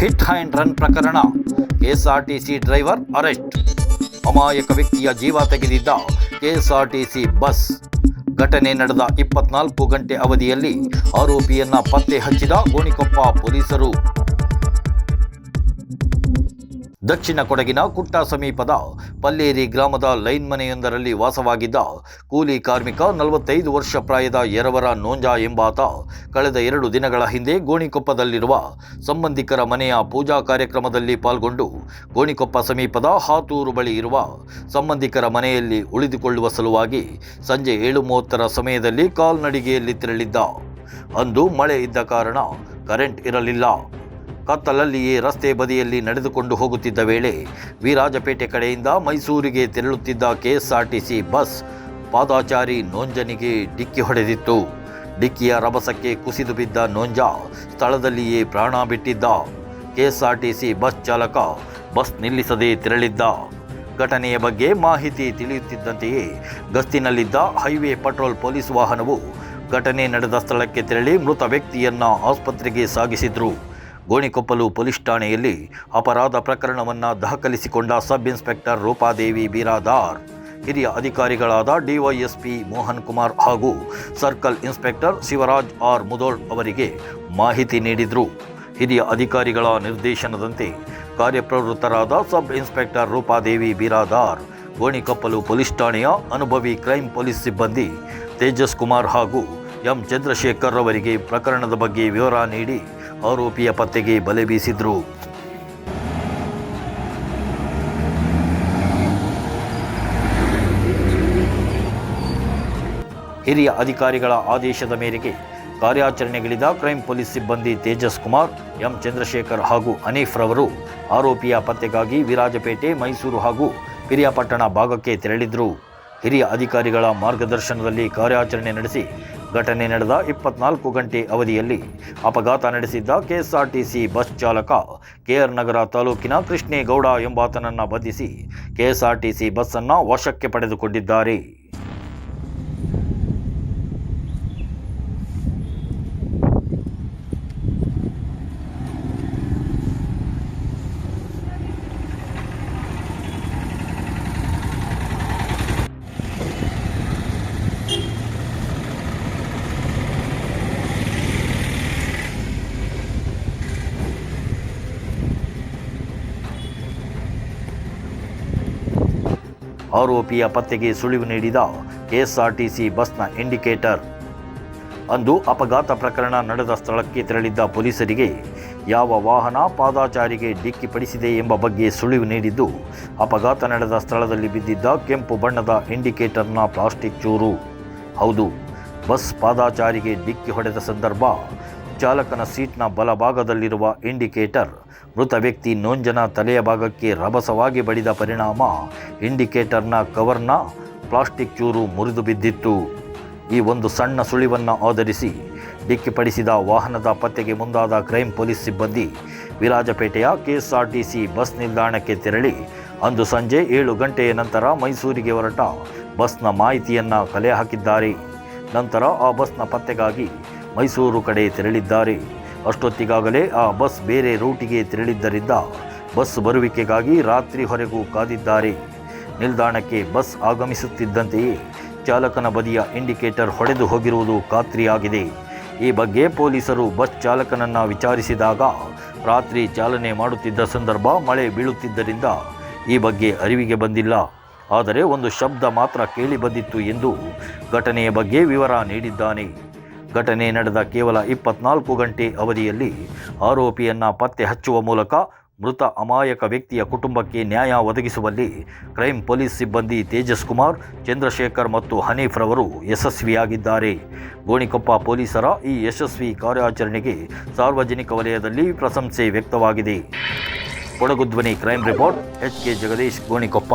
Hit and run ಪ್ರಕರಣ. KSRTC driver arrest. ಅಮಾಯಕ ವ್ಯಕ್ತಿಯ ಜೀವ ತೆಗೆದಿದ್ದ ಕೆಎಸ್ಆರ್ಟಿಸಿ ಬಸ್. ಘಟನೆ ನಡೆದ ಇಪ್ಪತ್ನಾಲ್ಕು ಗಂಟೆ ಅವಧಿಯಲ್ಲಿ ಆರೋಪಿಯನ್ನ ಪತ್ತೆ ಹಚ್ಚಿದ ಗೋಣಿಕೊಪ್ಪ ಪೊಲೀಸರು. ದಕ್ಷಿಣ ಕೊಡಗಿನ ಕುಟ್ಟ ಸಮೀಪದ ಪಲ್ಲೇರಿ ಗ್ರಾಮದ ಲೈನ್ ಮನೆಯೊಂದರಲ್ಲಿ ವಾಸವಾಗಿದ್ದ ಕೂಲಿ ಕಾರ್ಮಿಕ ನಲವತ್ತೈದು ವರ್ಷ ಪ್ರಾಯದ ಎರವರ ನೋಂಜಾ ಎಂಬಾತ ಕಳೆದ ಎರಡು ದಿನಗಳ ಹಿಂದೆ ಗೋಣಿಕೊಪ್ಪದಲ್ಲಿರುವ ಸಂಬಂಧಿಕರ ಮನೆಯ ಪೂಜಾ ಕಾರ್ಯಕ್ರಮದಲ್ಲಿ ಪಾಲ್ಗೊಂಡು ಗೋಣಿಕೊಪ್ಪ ಸಮೀಪದ ಹಾತೂರು ಬಳಿ ಇರುವ ಸಂಬಂಧಿಕರ ಮನೆಯಲ್ಲಿ ಉಳಿದುಕೊಳ್ಳುವ ಸಲುವಾಗಿ ಸಂಜೆ ಏಳು ಮೂವತ್ತರ ಸಮಯದಲ್ಲಿ ಕಾಲ್ನಡಿಗೆಯಲ್ಲಿ ತೆರಳಿದ್ದ. ಅಂದು ಮಳೆ ಇದ್ದ ಕಾರಣ ಕರೆಂಟ್ ಇರಲಿಲ್ಲ. ಕತ್ತಲಲ್ಲಿಯೇ ರಸ್ತೆ ಬದಿಯಲ್ಲಿ ನಡೆದುಕೊಂಡು ಹೋಗುತ್ತಿದ್ದ ವೇಳೆ ವಿರಾಜಪೇಟೆ ಕಡೆಯಿಂದ ಮೈಸೂರಿಗೆ ತೆರಳುತ್ತಿದ್ದ ಕೆಎಸ್ಆರ್ಟಿಸಿ ಬಸ್ ಪಾದಾಚಾರಿ ನೋಂಜನಿಗೆ ಡಿಕ್ಕಿ ಹೊಡೆದಿತ್ತು. ಡಿಕ್ಕಿಯ ರಭಸಕ್ಕೆ ಕುಸಿದು ಬಿದ್ದ ನೋಂಜಾ ಸ್ಥಳದಲ್ಲಿಯೇ ಪ್ರಾಣ ಬಿಟ್ಟಿದ್ದ. ಕೆಎಸ್ಆರ್ಟಿಸಿ ಬಸ್ ಚಾಲಕ ಬಸ್ ನಿಲ್ಲಿಸದೇ ತೆರಳಿದ್ದ. ಘಟನೆಯ ಬಗ್ಗೆ ಮಾಹಿತಿ ತಿಳಿಯುತ್ತಿದ್ದಂತೆಯೇ ಗಸ್ತಿನಲ್ಲಿದ್ದ ಹೈವೇ ಪಟ್ರೋಲ್ ಪೊಲೀಸ್ ವಾಹನವು ಘಟನೆ ನಡೆದ ಸ್ಥಳಕ್ಕೆ ತೆರಳಿ ಮೃತ ವ್ಯಕ್ತಿಯನ್ನು ಆಸ್ಪತ್ರೆಗೆ ಸಾಗಿಸಿದ್ರು. ಗೋಣಿಕೊಪ್ಪಲು ಪೊಲೀಸ್ ಠಾಣೆಯಲ್ಲಿ ಅಪರಾಧ ಪ್ರಕರಣವನ್ನು ದಾಖಲಿಸಿಕೊಂಡ ಸಬ್ ಇನ್ಸ್ಪೆಕ್ಟರ್ ರೂಪಾದೇವಿ ಬಿರಾದಾರ್. ಹಿರಿಯ ಅಧಿಕಾರಿಗಳಾದ ಡಿವೈಎಸ್ಪಿ ಮೋಹನ್ ಕುಮಾರ್ ಹಾಗೂ circle inspector Shivaraj R Mudhol ಅವರಿಗೆ ಮಾಹಿತಿ ನೀಡಿದರು. ಹಿರಿಯ ಅಧಿಕಾರಿಗಳ ನಿರ್ದೇಶನದಂತೆ ಕಾರ್ಯಪ್ರವೃತ್ತರಾದ sub inspector Roopadevi Biradar, Gonikoppal police ಠಾಣೆಯ ಅನುಭವಿ ಕ್ರೈಮ್ ಪೊಲೀಸ್ ಸಿಬ್ಬಂದಿ ತೇಜಸ್ ಕುಮಾರ್ ಹಾಗೂ ಎಂ ಚಂದ್ರಶೇಖರ್ ಅವರಿಗೆ ಪ್ರಕರಣದ ಬಗ್ಗೆ ವಿವರ ನೀಡಿ ಆರೋಪಿಯ ಪತ್ತೆಗೆ ಬಲೆ ಬೀಸಿದ್ರು. ಹಿರಿಯ ಅಧಿಕಾರಿಗಳ ಆದೇಶದ ಮೇರೆಗೆ ಕಾರ್ಯಾಚರಣೆಗಳಿದ ಕ್ರೈಂ ಪೊಲೀಸ್ ಸಿಬ್ಬಂದಿ ತೇಜಸ್ ಕುಮಾರ್, ಎಂ ಚಂದ್ರಶೇಖರ್ ಹಾಗೂ ಅನೀಫ್ ರವರು ಆರೋಪಿಯ ಪತ್ತೆಗಾಗಿ ವಿರಾಜಪೇಟೆ, ಮೈಸೂರು ಹಾಗೂ ಪಿರಿಯಾಪಟ್ಟಣ ಭಾಗಕ್ಕೆ ತೆರಳಿದ್ರು. ಹಿರಿಯ ಅಧಿಕಾರಿಗಳ ಮಾರ್ಗದರ್ಶನದಲ್ಲಿ ಕಾರ್ಯಾಚರಣೆ ನಡೆಸಿ ಘಟನೆ ನಡೆದ ಇಪ್ಪತ್ನಾಲ್ಕು ಗಂಟೆ ಅವಧಿಯಲ್ಲಿ ಅಪಘಾತ ನಡೆಸಿದ್ದ ಕೆಎಸ್ಆರ್ಟಿಸಿ ಬಸ್ ಚಾಲಕ ಕೆಆರ್ ನಗರ ತಾಲೂಕಿನ ಕೃಷ್ಣೇಗೌಡ ಎಂಬಾತನನ್ನು ಬಂಧಿಸಿ ಕೆಎಸ್ಆರ್ಟಿಸಿ ಬಸ್ಸನ್ನು ವಶಕ್ಕೆ ಪಡೆದುಕೊಂಡಿದ್ದಾರೆ. ಆರೋಪಿಯ ಪತ್ತೆಗೆ ಸುಳಿವು ನೀಡಿದ ಕೆಎಸ್ಆರ್ಟಿಸಿ ಬಸ್ನ ಇಂಡಿಕೇಟರ್. ಅಂದು ಅಪಘಾತ ಪ್ರಕರಣ ನಡೆದ ಸ್ಥಳಕ್ಕೆ ತೆರಳಿದ್ದ ಪೊಲೀಸರಿಗೆ ಯಾವ ವಾಹನ ಪಾದಾಚಾರಿಗೆ ಡಿಕ್ಕಿಪಡಿಸಿದೆ ಎಂಬ ಬಗ್ಗೆ ಸುಳಿವು ನೀಡಿದ್ದು, ಅಪಘಾತ ನಡೆದ ಸ್ಥಳದಲ್ಲಿ ಬಿದ್ದಿದ್ದ ಕೆಂಪು ಬಣ್ಣದ ಇಂಡಿಕೇಟರ್ನ ಪ್ಲಾಸ್ಟಿಕ್ ಚೂರು. ಹೌದು, ಬಸ್ ಪಾದಾಚಾರಿಗೆ ಡಿಕ್ಕಿ ಹೊಡೆದ ಸಂದರ್ಭ ಚಾಲಕನ ಸೀಟ್ನ ಬಲಭಾಗದಲ್ಲಿರುವ ಇಂಡಿಕೇಟರ್, ಮೃತ ವ್ಯಕ್ತಿ ನೋಂಜನ ತಲೆಯ ಭಾಗಕ್ಕೆ ರಭಸವಾಗಿ ಬಡಿದ ಪರಿಣಾಮ ಇಂಡಿಕೇಟರ್ನ ಕವರ್ನ ಪ್ಲಾಸ್ಟಿಕ್ ಚೂರು ಮುರಿದು ಬಿದ್ದಿತ್ತು. ಈ ಒಂದು ಸಣ್ಣ ಸುಳಿವನ್ನು ಆಧರಿಸಿ ಡಿಕ್ಕಿಪಡಿಸಿದ ವಾಹನದ ಪತ್ತೆಗೆ ಮುಂದಾದ ಕ್ರೈಂ ಪೊಲೀಸ್ ಸಿಬ್ಬಂದಿ ವಿರಾಜಪೇಟೆಯ ಕೆಎಸ್ಆರ್ಟಿಸಿ ಬಸ್ ನಿಲ್ದಾಣಕ್ಕೆ ತೆರಳಿ ಅಂದು ಸಂಜೆ ಏಳು ಗಂಟೆಯ ನಂತರ ಮೈಸೂರಿಗೆ ಹೊರಟ ಬಸ್ನ ಮಾಹಿತಿಯನ್ನು ಕಲೆ ಹಾಕಿದ್ದಾರೆ. ನಂತರ ಆ ಬಸ್ನ ಪತ್ತೆಗಾಗಿ ಮೈಸೂರು ಕಡೆ ತೆರಳಿದ್ದಾರೆ. ಅಷ್ಟೊತ್ತಿಗಾಗಲೇ ಆ ಬಸ್ ಬೇರೆ ರೂಟಿಗೆ ತೆರಳಿದ್ದರಿಂದ ಬಸ್ ಬರುವಿಕೆಗಾಗಿ ರಾತ್ರಿ ಹೊರೆಗೂ ಕಾದಿದ್ದಾರೆ. ನಿಲ್ದಾಣಕ್ಕೆ ಬಸ್ ಆಗಮಿಸುತ್ತಿದ್ದಂತೆಯೇ ಚಾಲಕನ ಬದಿಯ ಇಂಡಿಕೇಟರ್ ಹೊಡೆದು ಹೋಗಿರುವುದು ಖಾತ್ರಿಯಾಗಿದೆ. ಈ ಬಗ್ಗೆ ಪೊಲೀಸರು ಬಸ್ ಚಾಲಕನನ್ನು ವಿಚಾರಿಸಿದಾಗ ರಾತ್ರಿ ಚಾಲನೆ ಮಾಡುತ್ತಿದ್ದ ಸಂದರ್ಭ ಮಳೆ ಬೀಳುತ್ತಿದ್ದರಿಂದ ಈ ಬಗ್ಗೆ ಅರಿವಿಗೆ ಬಂದಿಲ್ಲ. ಆದರೆ ಒಂದು ಶಬ್ದ ಮಾತ್ರ ಕೇಳಿ ಬಂದಿತ್ತು ಎಂದು ಘಟನೆಯ ಬಗ್ಗೆ ವಿವರ ನೀಡಿದ್ದಾನೆ. ಘಟನೆ ನಡೆದ ಕೇವಲ ಇಪ್ಪತ್ನಾಲ್ಕು ಗಂಟೆ ಅವಧಿಯಲ್ಲಿ ಆರೋಪಿಯನ್ನು ಪತ್ತೆ ಹಚ್ಚುವ ಮೂಲಕ ಮೃತ ಅಮಾಯಕ ವ್ಯಕ್ತಿಯ ಕುಟುಂಬಕ್ಕೆ ನ್ಯಾಯ ಒದಗಿಸುವಲ್ಲಿ ಕ್ರೈಂ ಪೊಲೀಸ್ ಸಿಬ್ಬಂದಿ ತೇಜಸ್ ಕುಮಾರ್, ಚಂದ್ರಶೇಖರ್ ಮತ್ತು ಹನೀಫ್ ರವರು ಯಶಸ್ವಿಯಾಗಿದ್ದಾರೆ. ಗೋಣಿಕೊಪ್ಪ ಪೊಲೀಸರ ಈ ಯಶಸ್ವಿ ಕಾರ್ಯಾಚರಣೆಗೆ ಸಾರ್ವಜನಿಕ ವಲಯದಲ್ಲಿ ಪ್ರಶಂಸೆ ವ್ಯಕ್ತವಾಗಿದೆ. Kodagudhwani crime report, H K Jagadish, Gonikoppa.